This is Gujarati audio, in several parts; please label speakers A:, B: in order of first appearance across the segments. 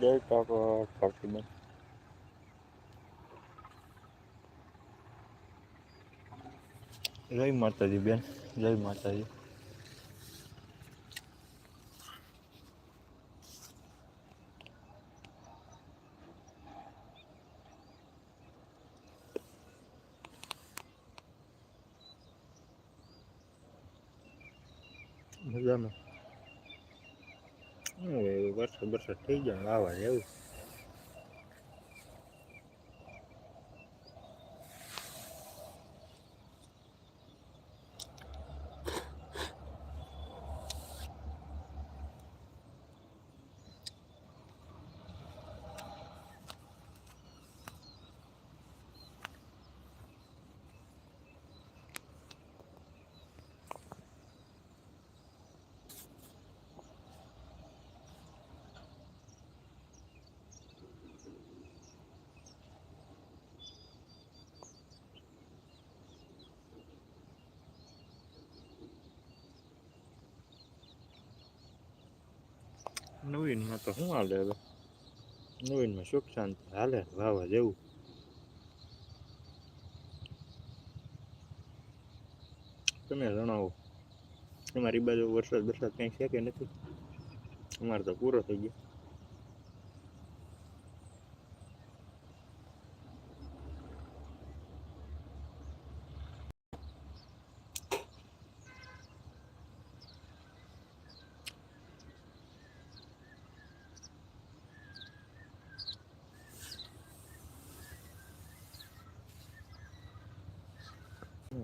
A: જય કાકા કાકીબેન જય માતાજી બેન. જય માતાજી મજામાં. વરસાદ વરસાદ થઈ જાય ને આવા નવીનમાં તો શું હાલે હવે? નવીનમાં સુખ શાંતિ હાલે, વાવા જેવું. તમે જણાવો તમારી બાજુ વરસાદ વરસાદ કંઈ છે કે નથી? અમારે તો પૂરો થઈ ગયો.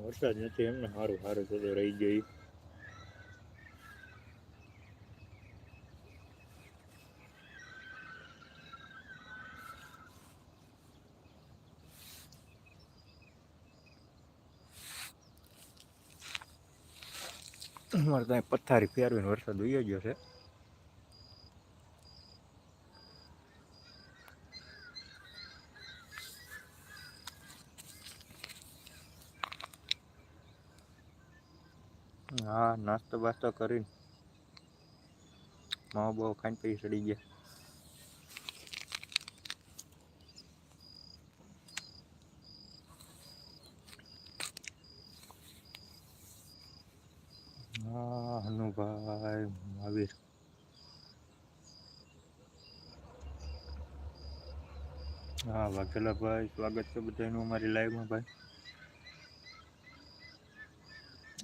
A: વરસાદ નથી એમને સારું સારું થતો રહી ગઈ અમારે ત્યાં પથારી ફેરવીને વરસાદ ઉયો ગયો છે હા નાસ્તો બાસ્તો કરીને માવો બાવો ખાઈને પછી ચડી ગયા હા હનુભાઈ મહાવીર હા વાઘેલા ભાઈ સ્વાગત છે બધાનું અમારી લાઈવમાં ભાઈ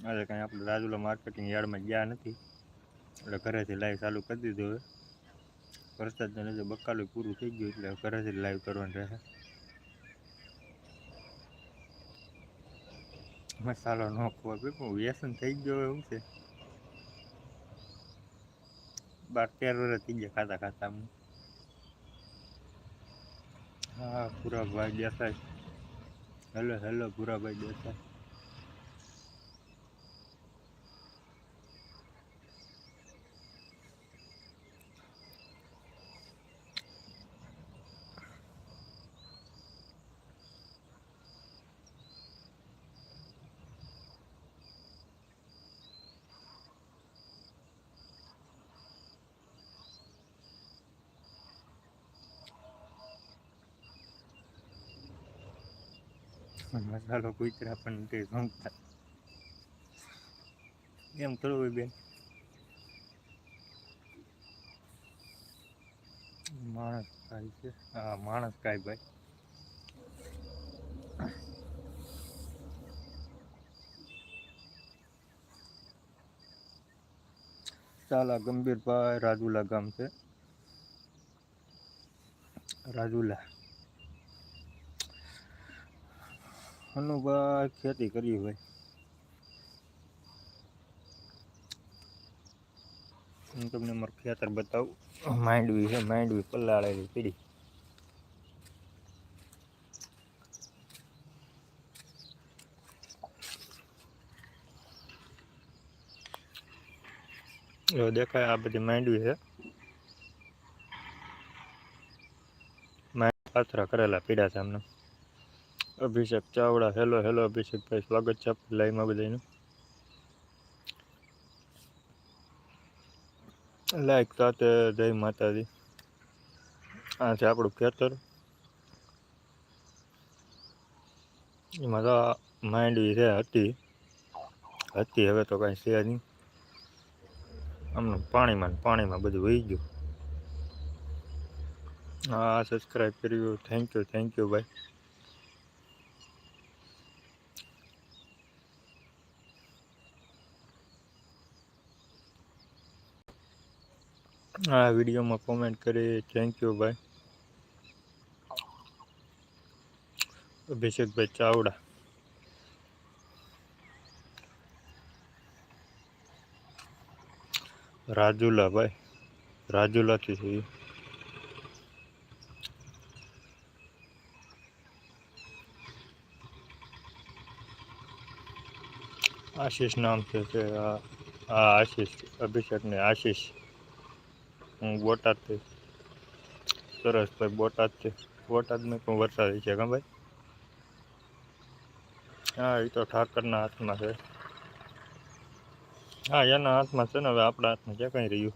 A: આજે કાંઈ આપણે રાજુલા માર્કેટિંગ યાર્ડમાં ગયા નથી. એટલે ઘરેથી લાઈવ ચાલુ કરી દીધું હવે. વરસાદને લીધે બકાલું પૂરું થઈ ગયું એટલે ઘરેથી લાઈવ કરવાનું રહે. મસાલો ન ખોવા પણ વ્યસન થઈ ગયો એવું છે. બાર તેર વર્ષ થઈ ગયા ખાતા ખાતા હું હા, Bhurabhai Desai. Hello hello, Bhurabhai Desai. મસાલો કૂતરા પણ તે ગમતા. એમ થોડું હોય બેન. માણસ ખાય છે. હા, માણસ ખાય ભાઈ. ચાલા, ગંભીરભાઈ રાજુલા ગામ છે. રાજુલા. હનુભાઈ ખેતી કરી હોય હું તમને મારું ખેતર બતાવું માંડવી છે માંડવી પલાળેલી પીડી જો દેખાય આ બધી માંડવી છે પાથરા કરેલા પીડા છે અમને અભિષેક ચાવડા હેલો હેલો અભિષેકભાઈ સ્વાગત છે આપણી લાઈવમાં બધાનું લાઈક સાથે જય માતાજી આ છે આપણું ખેતર એમાં તો માંડવી છે હતી હતી હવે તો કાંઈ છે નહીં આમને પાણીમાં ને પાણીમાં બધું વહી ગયું હા સબસ્ક્રાઈબ કર્યું થેન્ક યુ થેન્ક યુ ભાઈ આ વિડીયોમાં કોમેન્ટ કરી થેન્ક યુ ભાઈ અભિષેકભાઈ ચાવડા. રાજુલા ભાઈ રાજુલાથી છે. આશીષ નામ છે આ આશીષ, અભિષેકને આશીષ. હું બોટાદથી સરસ ભાઈ બોટાદથી બોટાદમાં પણ વરસાદ છે કાં ભાઈ? હા એ તો ઠાકરના હાથમાં છે. હા, એના હાથમાં છે ને, હવે આપણા હાથમાં ક્યાં કંઈ રહ્યું.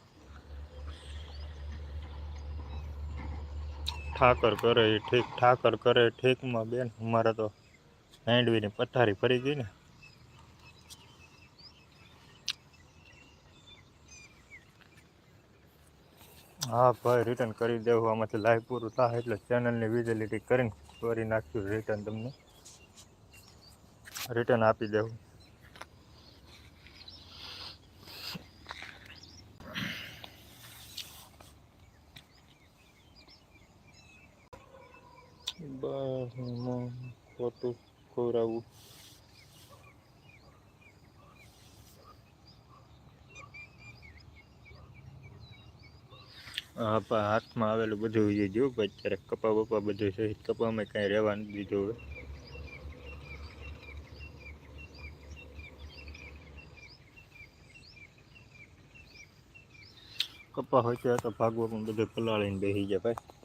A: ઠાકર કરે ઠીક, ઠાકર કરે ઠીકમાં બેન, અમારે તો હેન્ડવીની પથારી ફરી ગઈ ને. હા ભાઈ રિટર્ન કરી દેવું. આમાંથી લાઈવ પૂરું થાય એટલે ચેનલની વિઝિલિટી કરીને કરી નાખ્યું રિટર્ન તમને. રિટર્ન આપી દેવું બસ એમાં ખોટું ખોરાવું હા પા હાથમાં આવેલું બધું જે જો કે અત્યારે કપા બપા બધું છે કપામાં કાંઈ રહેવા નથી દીધું હવે. કપા હોય તો ભાગવા પણ બધું પલાળીને બેસી જાય ભાઈ.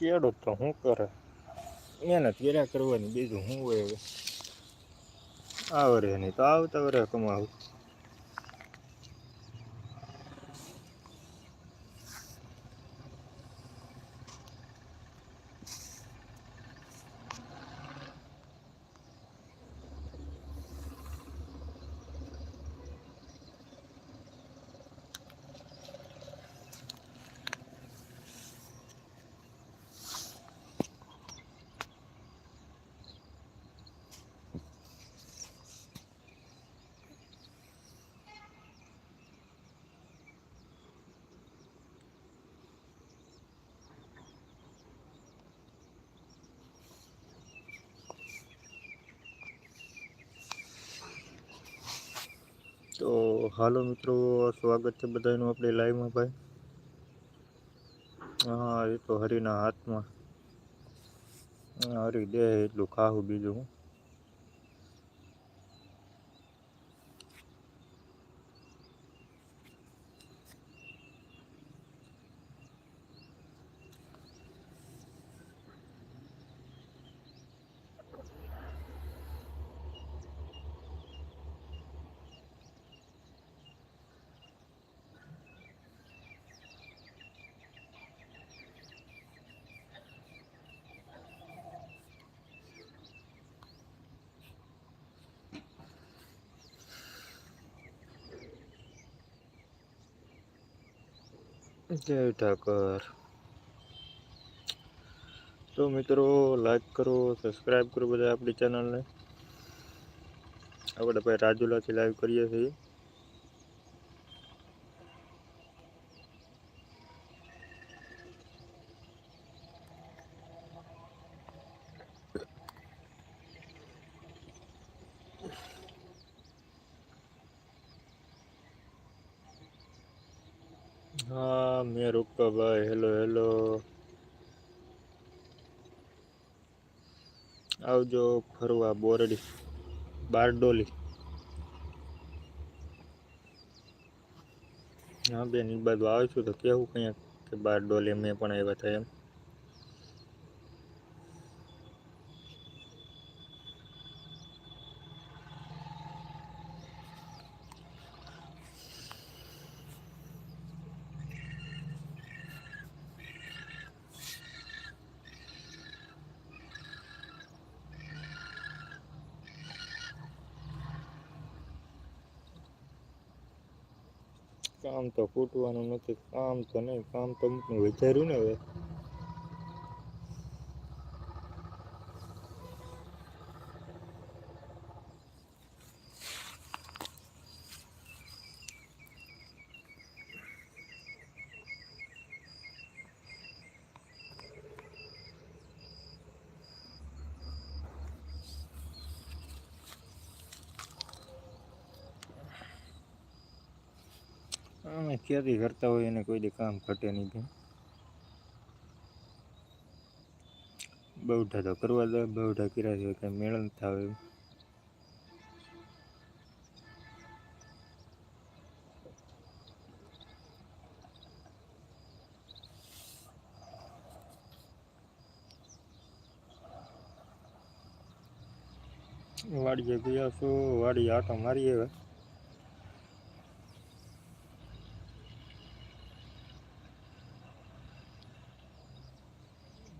A: ખેડૂત તો શું કરે? મહેનત કર્યા કરવાની બીજું શું હોય હવે? આવરે નહીં તો આવતા વરે કમાવું. તો હાલો મિત્રો, સ્વાગત છે બધાનું આપણે લાઈવમાં ભાઈ. હા, એ તો હરિના હાથમાં. હરી દે, એટલું ખાવું બીજું હું. જય ઠાકર. તો મિત્રો લાઈક કરો સબસ્ક્રાઈબ કરો બધા આપણી ચેનલને આપણે ભાઈ રાજુલાથી લાઈવ કરીએ છીએ. ફરવા બોરડી, બારડોલી. હા બેન એ બાજુ આવે છું તો કેવું કંઈક કે બારડોલી મેં પણ આવ્યા હતા એમ. કામ તો ફૂટવાનું નથી કામ તો નહીં કામ તો અમુકનું વિચાર્યું ને હવે. અમે ખેતી કરતા હોય એને કોઈ દી કામ ઘટે નહીં બેન બહુઠા તો કરવા દે બહુઠા કર્યા છે કંઈ મેળ નથી આવે એવું વાડીએ ગયા છો વાડી આટો મારીએ હવે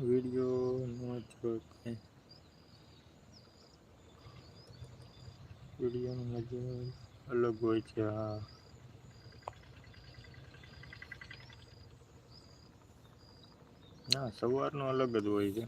A: વીડિયો નો જો કંઈ વિડીયોનો મજા અલગ હોય છે, હા. ના, સવારનો અલગ જ હોય છે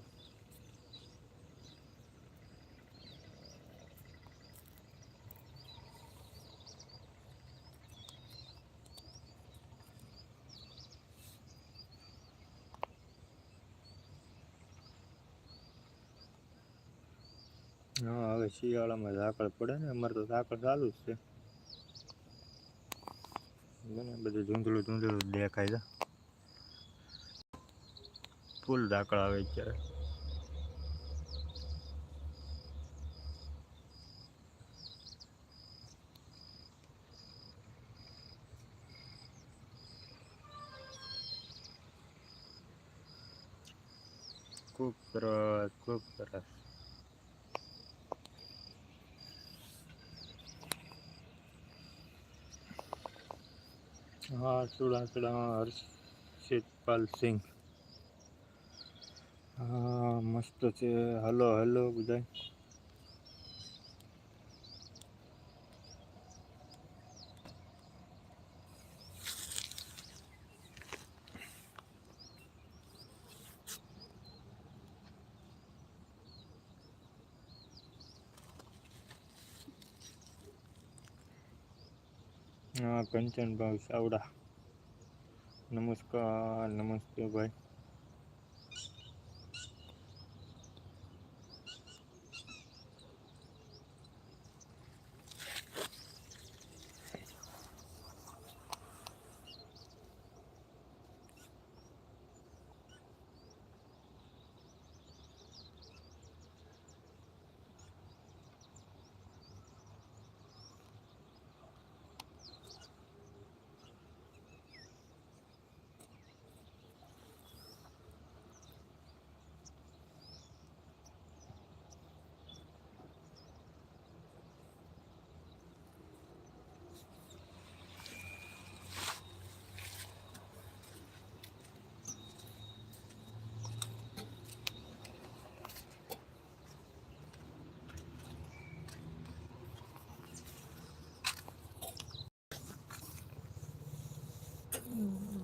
A: હા હવે શિયાળામાં ઝાકળ પડે ને, અમારે તો ઝાકળ ચાલુ જ છે. બને બધું ધૂંધળું ધૂંધળું દેખાય છે. ફૂલ ઝાકળ આવે અત્યારે. ખૂબ સરસ ખૂબ સરસ. હા ચુડાચડા હર્ષિતપાલ સિંહ. હા મસ્ત છે. હલો હલો બધાય. કંચનભાઈ ચાવડા. નમસ્કાર નમસ્તે ભાઈ.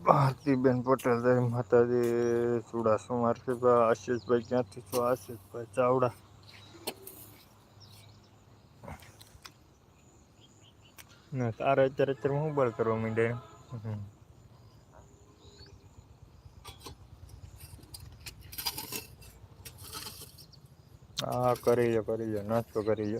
A: ભારતીબેન પટેલ જય માતાજી ચુડાસુ માર્કેટભાઈ આશીષભાઈ ક્યાંથી છો આશીષભાઈ ચાવડા ના તારે અત્યારે અત્યારે હું બળ કરવા માંડે હમ. હા કરી લો કરી લો નાસ્તો કરી લો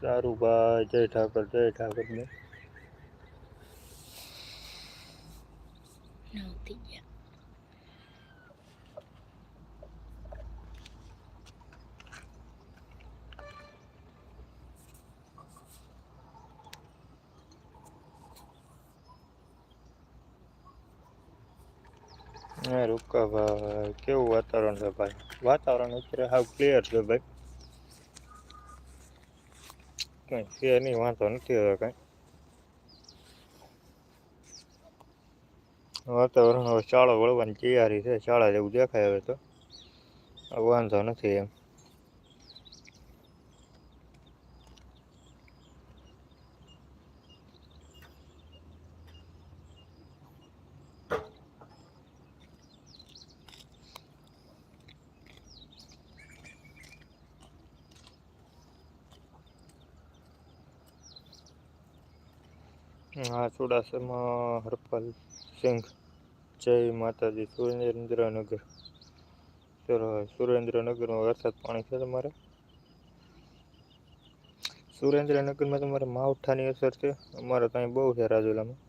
A: સારું ભાઈ જય ઠાકર જય ઠાકર ને
B: નવતી ગયા
A: હા રૂકા ભાઈ કેવું વાતાવરણ છે ભાઈ વાતાવરણ અત્યારે હાવ ક્લિયર છે ભાઈ કઈ છે નહીં, વાંધો નથી હવે કઈ. વાતાવરણ હવે શાળા વળવાની તૈયારી છે, શાળા જેવું દેખાય હવે તો. વાંધો નથી એમ. હા, ચુડાસમાં, હરપાલ સિંઘ, જય માતાજી, સુરેન્દ્રનગર. સુરેન્દ્રનગરમાં વરસાદ પાણી છે તમારે? સુરેન્દ્રનગરમાં તમારે માવઠાની અસર છે. અમારે ત્યાં બહુ છે રાજુલામાં.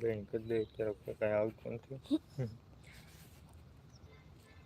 A: બેન કરી દે અત્યારે કોઈ આવતું નથી.